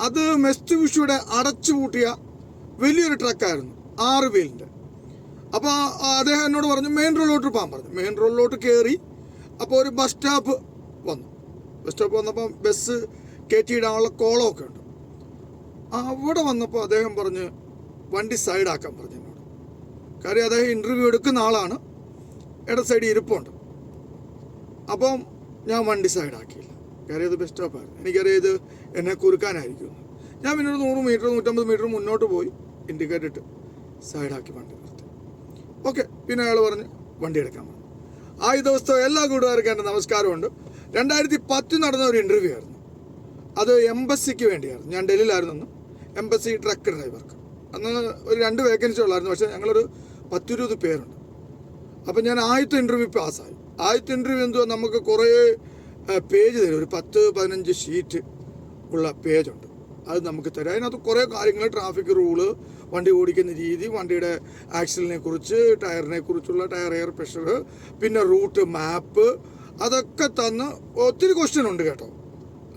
അത് മെസ്റ്റുവിഷയുടെ അടച്ചുപൂട്ടിയ വലിയൊരു ട്രക്കായിരുന്നു ആറ് വീലിന്റെ. അപ്പോൾ അദ്ദേഹം എന്നോട് പറഞ്ഞു മെയിൻ റോഡിലോട്ട് പോകാൻ പറഞ്ഞു. മെയിൻ റോഡിലോട്ട് കയറി അപ്പോൾ ഒരു ബസ് സ്റ്റോപ്പ് വന്നു. ബസ് സ്റ്റോപ്പ് വന്നപ്പോൾ ബസ് കയറ്റിയിടാനുള്ള കോളമൊക്കെ ഉണ്ട്. അവിടെ വന്നപ്പോൾ അദ്ദേഹം പറഞ്ഞ് വണ്ടി സൈഡാക്കാൻ പറഞ്ഞു എന്നോട്. കാര്യം അദ്ദേഹം ഇന്റർവ്യൂ എടുക്കുന്ന ആളാണ് ഇട സൈഡിൽ ഇരിപ്പുണ്ട്. അപ്പം ഞാൻ വണ്ടി സൈഡാക്കിയില്ല. കാര്യം ഇത് ബസ് സ്റ്റോപ്പായിരുന്നു എനിക്കറിയാം ഇത് എന്നെ കുറുക്കാനായിരിക്കും. ഞാൻ പിന്നെ ഒരു നൂറ് മീറ്റർ നൂറ്റമ്പത് മീറ്റർ മുന്നോട്ട് പോയി ഇൻഡിക്കേറ്റർ ഇട്ട് സൈഡാക്കി വണ്ടി നിർത്തി. ഓക്കെ പിന്നെ അയാൾ പറഞ്ഞ് വണ്ടി എടുക്കാൻ പറഞ്ഞു ആ ഈ ദിവസത്തെ എല്ലാ കൂട്ടുകാർക്കും എന്റെ നമസ്കാരമുണ്ട്. രണ്ടായിരത്തി പത്തിൽ നടന്ന ഒരു ഇന്റർവ്യൂ ആയിരുന്നു. അത് എംബസിക്ക് വേണ്ടിയായിരുന്നു. ഞാൻ ഡൽഹിയിലായിരുന്നു അന്ന്. എംബസി ട്രക്ക് ഡ്രൈവർക്ക് അന്ന് ഒരു രണ്ട് വേക്കൻസി ഉള്ളായിരുന്നു. പക്ഷേ ഞങ്ങളൊരു പത്തിരുപത് പേരുണ്ട്. അപ്പം ഞാൻ ആദ്യത്തെ ഇന്റർവ്യൂ പാസ്സായി ആദ്യത്തെ ഇന്റർവ്യൂ എന്തുവാ? നമുക്ക് കുറേ പേജ് തരും. ഒരു പത്ത് പതിനഞ്ച് ഷീറ്റ് ഉള്ള പേജുണ്ട്. അത് നമുക്ക് തരും. അതിനകത്ത് കുറേ കാര്യങ്ങൾ ട്രാഫിക് റൂൾ വണ്ടി ഓടിക്കുന്ന രീതി വണ്ടിയുടെ ആക്സിലിനെ കുറിച്ച് ടയറിനെ കുറിച്ചുള്ള ടയർ എയർ പ്രഷർ പിന്നെ റൂട്ട് മാപ്പ് അതൊക്കെ തന്ന് ഒത്തിരി ക്വസ്റ്റ്യൻ ഉണ്ട് കേട്ടോ.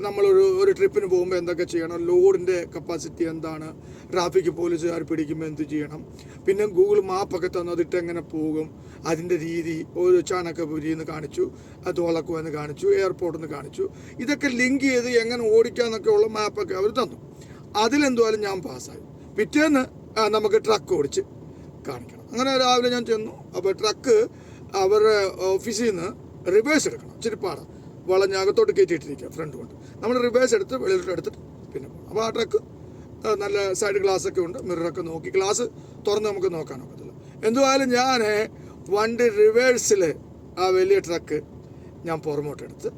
നമ്മളൊരു ഒരു ട്രിപ്പിന് പോകുമ്പോൾ എന്തൊക്കെ ചെയ്യണം? ലോഡിന്റെ കപ്പാസിറ്റി എന്താണ്? ട്രാഫിക് പോലീസുകാർ പിടിക്കുമ്പോൾ എന്ത് ചെയ്യണം? പിന്നെ ഗൂഗിൾ മാപ്പൊക്കെ തന്നു അതിട്ട് എങ്ങനെ പോകും? അതിന്റെ രീതി ഒരു ചാണകപുരി എന്ന് കാണിച്ചു തോളക്കു എന്ന് കാണിച്ചു എയർപോർട്ട് എന്ന് കാണിച്ചു. ഇതൊക്കെ ലിങ്ക് ചെയ്ത് എങ്ങനെ ഓടിക്കാമെന്നൊക്കെ ഉള്ള മാപ്പൊക്കെ അവർ തന്നു. അതിലെന്തുവാലും ഞാൻ പാസ്സായി. പിറ്റേന്ന് നമുക്ക് ട്രക്ക് ഓടിച്ച് കാണിക്കണം. അങ്ങനെ രാവിലെ ഞാൻ ചെന്നു. അപ്പോൾ ട്രക്ക് അവരുടെ ഓഫീസിൽ നിന്ന് റിവേഴ്സ് എടുക്കണം. പാടാം. വളഞ്ഞ് അകത്തോട്ട് കയറ്റിയിട്ടിരിക്കുക ഫ്രണ്ട് കൊണ്ട്. നമ്മൾ റിവേഴ്സ് എടുത്ത് വെളിയിലോട്ട് എടുത്തിട്ട് പിന്നെ അപ്പോൾ ആ ട്രക്ക് നല്ല സൈഡ് ഗ്ലാസ് ഒക്കെ ഉണ്ട് മിററൊക്കെ നോക്കി. ഗ്ലാസ് തുറന്ന് നമുക്ക് നോക്കാൻ ഒക്കത്തില്ല. എന്തുവായാലും ഞാൻ വണ്ടി റിവേഴ്സിൽ ആ വലിയ ട്രക്ക് ഞാൻ പുറമോട്ടെടുത്ത്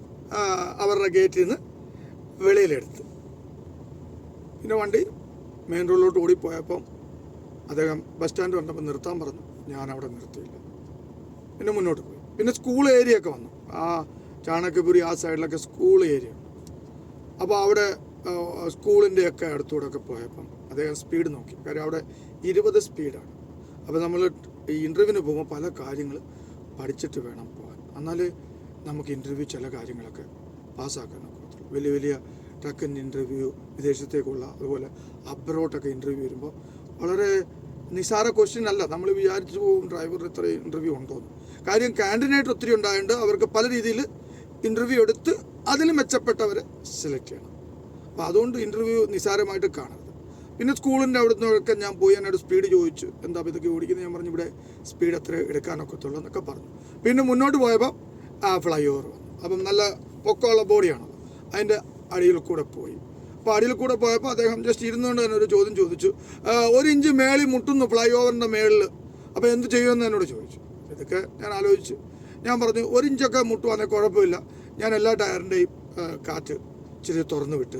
അവരുടെ ഗേറ്റിൽ നിന്ന് വെളിയിലെടുത്ത്. പിന്നെ വണ്ടി മെയിൻ റോഡിലോട്ട് ഓടിപ്പോയപ്പം അദ്ദേഹം ബസ് സ്റ്റാൻഡ് വന്നപ്പോൾ നിർത്താൻ പറഞ്ഞു ഞാൻ അവിടെ നിർത്തിയില്ല. പിന്നെ മുന്നോട്ട് പോയി. പിന്നെ സ്കൂൾ ഏരിയ ഒക്കെ വന്നു. ആ ചാണക്യപുരി ആ സൈഡിലൊക്കെ സ്കൂൾ ഏരിയ അപ്പോൾ അവിടെ സ്കൂളിന്റെ ഒക്കെ അടുത്തൂടെ ഒക്കെ പോയപ്പം അദ്ദേഹം സ്പീഡ് നോക്കി. കാര്യം അവിടെ ഇരുപത് സ്പീഡാണ് അപ്പോൾ നമ്മൾ ഈ ഇന്റർവ്യൂവിന് പോകുമ്പോൾ പല കാര്യങ്ങൾ പഠിച്ചിട്ട് വേണം പോകാൻ എന്നാലേ നമുക്ക് ഇന്റർവ്യൂ ചില കാര്യങ്ങളൊക്കെ പാസ്സാക്കാൻ വലിയ വലിയ ട്രക്കിന്റെ ഇന്റർവ്യൂ വിദേശത്തേക്കുള്ള അതുപോലെ അബ്രോട്ടൊക്കെ ഇന്റർവ്യൂ വരുമ്പോൾ വളരെ നിസാര ക്വസ്റ്റ്യൻ അല്ല. നമ്മൾ വിചാരിച്ചു പോകും ഡ്രൈവർ ഇത്ര ഇന്റർവ്യൂ ഉണ്ടോ കാര്യം കാൻഡിഡേറ്റ് ഒത്തിരി ഉണ്ടായതുകൊണ്ട് അവർക്ക് പല രീതിയിൽ ഇന്റർവ്യൂ എടുത്ത് അതിൽ മെച്ചപ്പെട്ടവരെ സെലക്ട് ചെയ്യണം. അപ്പോൾ അതുകൊണ്ട് ഇന്റർവ്യൂ നിസാരമായിട്ട് കാണരുത്. പിന്നെ സ്കൂളിന്റെ അവിടെ നിന്നൊക്കെ ഞാൻ പോയി എന്നോട് സ്പീഡ് ചോദിച്ചു. എന്താ ഇതൊക്കെ ഓടിക്കുന്നത്? ഞാൻ പറഞ്ഞു ഇവിടെ സ്പീഡ് എത്ര എടുക്കാനൊക്കത്തുള്ളൂ എന്നൊക്കെ പറഞ്ഞു. പിന്നെ മുന്നോട്ട് പോയപ്പോൾ ആ ഫ്ലൈ ഓവർ അപ്പം നല്ല പൊക്കമുള്ള ബോഡിയാണ് അതിന്റെ അടിയിൽ കൂടെ പോയി. അപ്പോൾ അടിയിൽ കൂടെ പോയപ്പോൾ അദ്ദേഹം ജസ്റ്റ് ഇരുന്നുകൊണ്ട് തന്നെ ഒരു ചോദ്യം ചോദിച്ചു. "ആ, ഒരു ഇഞ്ച് മേളിൽ മുട്ടുന്നു ഫ്ലൈ ഓവറിന്റെ മേളിൽ അപ്പോൾ എന്ത് ചെയ്യുമെന്ന് എന്നോട് ചോദിച്ചു. ഇതൊക്കെ ഞാൻ ആലോചിച്ചു. ഞാൻ പറഞ്ഞു ഒരു ഇഞ്ചൊക്കെ കുഴപ്പമില്ല. ഞാൻ എല്ലാ ടയറിന്റെയും കാറ്റ് ഇച്ചിരി തുറന്നു വിട്ട്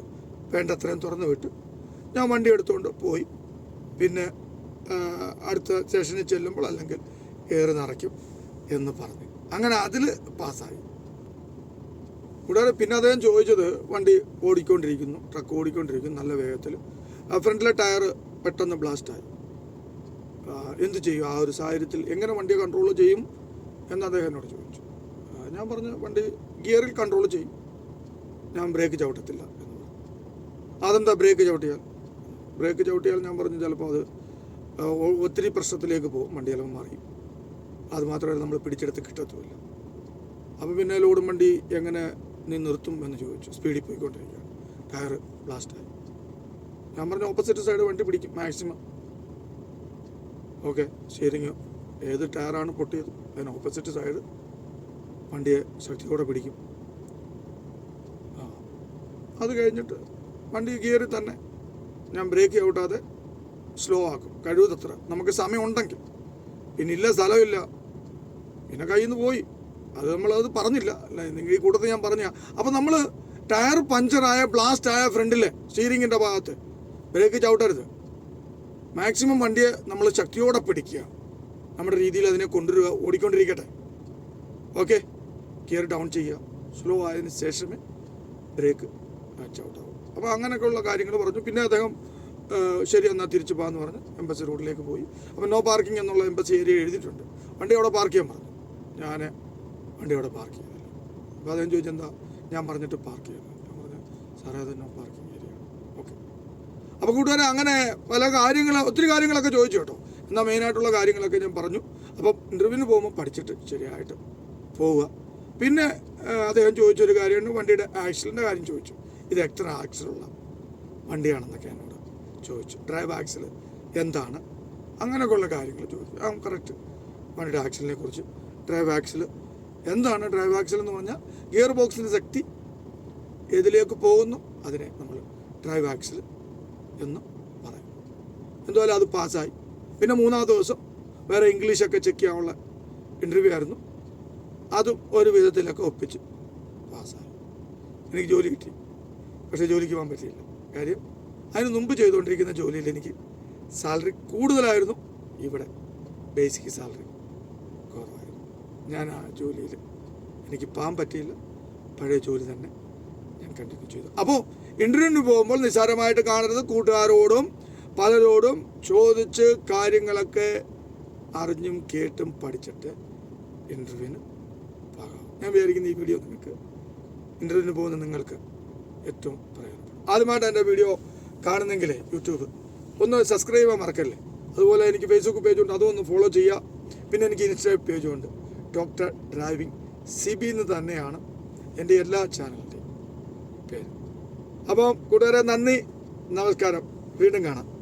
വേണ്ടത്രയും തുറന്നു വിട്ട് ഞാൻ വണ്ടി എടുത്തുകൊണ്ട് പോയി. പിന്നെ അടുത്ത സ്റ്റേഷനിൽ ചെല്ലുമ്പോൾ അല്ലെങ്കിൽ എയർ നിറയ്ക്കും എന്ന് പറഞ്ഞു. അങ്ങനെ അതിൽ പാസ്സായി. കൂടാതെ പിന്നെ അദ്ദേഹം ചോദിച്ചത് വണ്ടി ഓടിക്കൊണ്ടിരിക്കുന്നു ട്രക്ക് ഓടിക്കൊണ്ടിരിക്കുന്നു നല്ല വേഗത്തിൽ ഫ്രണ്ടിലെ ടയർ പെട്ടെന്ന് ബ്ലാസ്റ്റായി. എന്ത് ചെയ്യും? ആ ഒരു സാഹചര്യത്തിൽ എങ്ങനെ വണ്ടി കൺട്രോൾ ചെയ്യും? എന്ന് അദ്ദേഹം എന്നോട് ചോദിച്ചു ഞാൻ പറഞ്ഞു വണ്ടി ഗിയറിൽ കൺട്രോൾ ചെയ്യും. ഞാൻ ബ്രേക്ക് ചവിട്ടത്തില്ല. എന്ന് അതെന്താ ബ്രേക്ക് ചവിട്ടിയാൽ? ബ്രേക്ക് ചവിട്ടിയാൽ ഞാൻ പറഞ്ഞു ചിലപ്പോൾ അത് ഒത്തിരി പ്രശ്നത്തിലേക്ക് പോകും. വണ്ടി ചിലപ്പോൾ മറിയും. അത് മാത്രമല്ല നമ്മൾ പിടിച്ചെടുത്ത് കിട്ടത്തുമില്ല അപ്പോൾ പിന്നെ ലോഡും വണ്ടി എങ്ങനെ നീ നിർത്തും എന്ന് ചോദിച്ചു. സ്പീഡിൽ പോയിക്കൊണ്ടിരിക്കുകയാണ്. ടയർ ബ്ലാസ്റ്റായി ഞാൻ പറഞ്ഞു ഓപ്പോസിറ്റ് സൈഡ് വണ്ടി പിടിക്കും മാക്സിമം ഓക്കെ സ്റ്റിയറിങ് ഏത് ടയറാണ് പൊട്ടിയത് അതിന് ഓപ്പോസിറ്റ് സൈഡ് വണ്ടിയെ ശക്തിയോടെ പിടിക്കും. അത് കഴിഞ്ഞിട്ട് വണ്ടി ഗിയറിൽ തന്നെ ഞാൻ ബ്രേക്ക് ഔട്ടാതെ സ്ലോ ആക്കും കഴിവതത്ര നമുക്ക് സമയമുണ്ടെങ്കിൽ. പിന്നെ ഇല്ല സ്ഥലമില്ല. പിന്നെ കയ്യിൽ നിന്ന് പോയി. അത് നമ്മളത് പറഞ്ഞില്ല. അല്ല നിങ്ങൾ ഈ കൂട്ടത്തിൽ ഞാൻ പറഞ്ഞ അപ്പം നമ്മൾ ടയർ പഞ്ചറായ ബ്ലാസ്റ്റ് ആയ ഫ്രണ്ടിലെ സ്റ്റീറിങ്ങിന്റെ ഭാഗത്ത് ബ്രേക്ക് ചവിട്ടരുത്. മാക്സിമം വണ്ടിയെ നമ്മൾ ശക്തിയോടെ പിടിക്കുക. നമ്മുടെ രീതിയിൽ അതിനെ കൊണ്ടുവരിക ഓടിക്കൊണ്ടിരിക്കട്ടെ. ഓക്കെ ഗിയർ ഡൗൺ ചെയ്യുക. സ്ലോ ആയതിനു ശേഷമേ ബ്രേക്ക് ചവിട്ടാവൂ അപ്പോൾ അങ്ങനെയൊക്കെയുള്ള കാര്യങ്ങൾ പറഞ്ഞു. പിന്നെ അദ്ദേഹം ശരി എന്നാൽ തിരിച്ചു പോകാമെന്ന് പറഞ്ഞ് എംബസി റോഡിലേക്ക് പോയി. അപ്പോൾ നോ പാർക്കിംഗ് എന്നുള്ള എംബസി ഏരിയ എഴുതിയിട്ടുണ്ട്. വണ്ടി അവിടെ പാർക്ക് ചെയ്യാൻ പറഞ്ഞു. ഞാൻ വണ്ടി അവിടെ പാർക്ക് ചെയ്തില്ല അപ്പോൾ അദ്ദേഹം ചോദിച്ചെന്താ ഞാൻ പറഞ്ഞിട്ട് പാർക്ക് ചെയ്തു ഞാൻ പറഞ്ഞു സാറേ അത് നോ പാർക്കിംഗ് ഏരിയ ഓക്കെ അപ്പോൾ കൂട്ടുകാരെ അങ്ങനെ പല കാര്യങ്ങൾ ഒത്തിരി കാര്യങ്ങളൊക്കെ ചോദിച്ചു കേട്ടോ. എന്നാൽ മെയിനായിട്ടുള്ള കാര്യങ്ങളൊക്കെ ഞാൻ പറഞ്ഞു. അപ്പം ഇന്റർവ്യൂവിന് പോകുമ്പോൾ പഠിച്ചിട്ട് ശരിയായിട്ട് പോവുക. പിന്നെ അദ്ദേഹം ചോദിച്ചൊരു കാര്യമുണ്ട്. വണ്ടിയുടെ ആക്സിലിന്റെ കാര്യം ചോദിച്ചു. ഇത് എത്ര ആക്സിലുള്ള വണ്ടിയാണെന്നൊക്കെ എന്നോട് ചോദിച്ചു. ഡ്രൈവ് ആക്സിൽ എന്താണ്? അങ്ങനെയൊക്കെയുള്ള കാര്യങ്ങൾ ചോദിച്ചു. ആ കറക്റ്റ് വണ്ടിയുടെ ആക്സിലിനെ കുറിച്ച്. ഡ്രൈവ് ആക്സിൽ എന്താണ്? ഡ്രൈവ് ആക്സിൽ എന്ന് പറഞ്ഞാൽ ഗിയർ ബോക്സിന്റെ ശക്തി ഏതിലേക്ക് പോകുന്നു? അതിനെ നമ്മൾ ഡ്രൈവ് ആക്സിൽ എന്ന് പറയും. എന്തായാലും അത് പാസ്സായി പിന്നെ മൂന്നാം ദിവസം വേറെ ഇംഗ്ലീഷൊക്കെ ചെക്ക് ചെയ്യാനുള്ള ഇന്റർവ്യൂ ആയിരുന്നു. അതും ഒരു വിധത്തിലൊക്കെ ഒപ്പിച്ച്. പാസ്സായി. എനിക്ക് ജോലി കിട്ടി. പക്ഷേ ജോലിക്ക് പോകാൻ പറ്റിയില്ല. കാര്യം അതിന് മുമ്പ് ചെയ്തുകൊണ്ടിരിക്കുന്ന ജോലിയിൽ എനിക്ക് സാലറി കൂടുതലായിരുന്നു. ഇവിടെ ബേസിക് സാലറി കുറവായിരുന്നു. ഞാൻ ആ ജോലിയിൽ എനിക്ക് പോകാൻ പറ്റിയില്ല. പഴയ ജോലി തന്നെ ഞാൻ കണ്ടിന്യൂ ചെയ്തു. അപ്പോൾ ഇന്റർവ്യൂവിന് പോകുമ്പോൾ നിസ്സാരമായിട്ട് കാണരുത് കൂട്ടുകാരോടും പലരോടും ചോദിച്ച് കാര്യങ്ങളൊക്കെ അറിഞ്ഞും കേട്ടും പഠിച്ചിട്ട് ഇന്റർവ്യൂവിന് പോകാം ഞാൻ വിചാരിക്കുന്ന ഈ വീഡിയോ നിങ്ങൾക്ക് ഇന്റർവ്യൂവിന് പോകുന്ന നിങ്ങൾക്ക് ഏറ്റവും പ്രയോജനപ്പെടും. ആദ്യമായിട്ട് എന്റെ വീഡിയോ കാണുന്നെങ്കിൽ യൂട്യൂബ് ഒന്ന് സബ്സ്ക്രൈബ് ചെയ്യാൻ മറക്കല്ലേ? അതുപോലെ എനിക്ക് ഫേസ്ബുക്ക് പേജുണ്ട് അതും ഒന്ന് ഫോളോ ചെയ്യുക. പിന്നെ എനിക്ക് ഇൻസ്റ്റാ പേജുണ്ട് ഡോക്ടർ ഡ്രൈവിംഗ് സി ബി എന്ന് തന്നെയാണ് എന്റെ എല്ലാ ചാനലിന്റെയും പേര്. അപ്പം കൂട്ടുകാരെ നന്ദി നമസ്കാരം. വീണ്ടും കാണാം.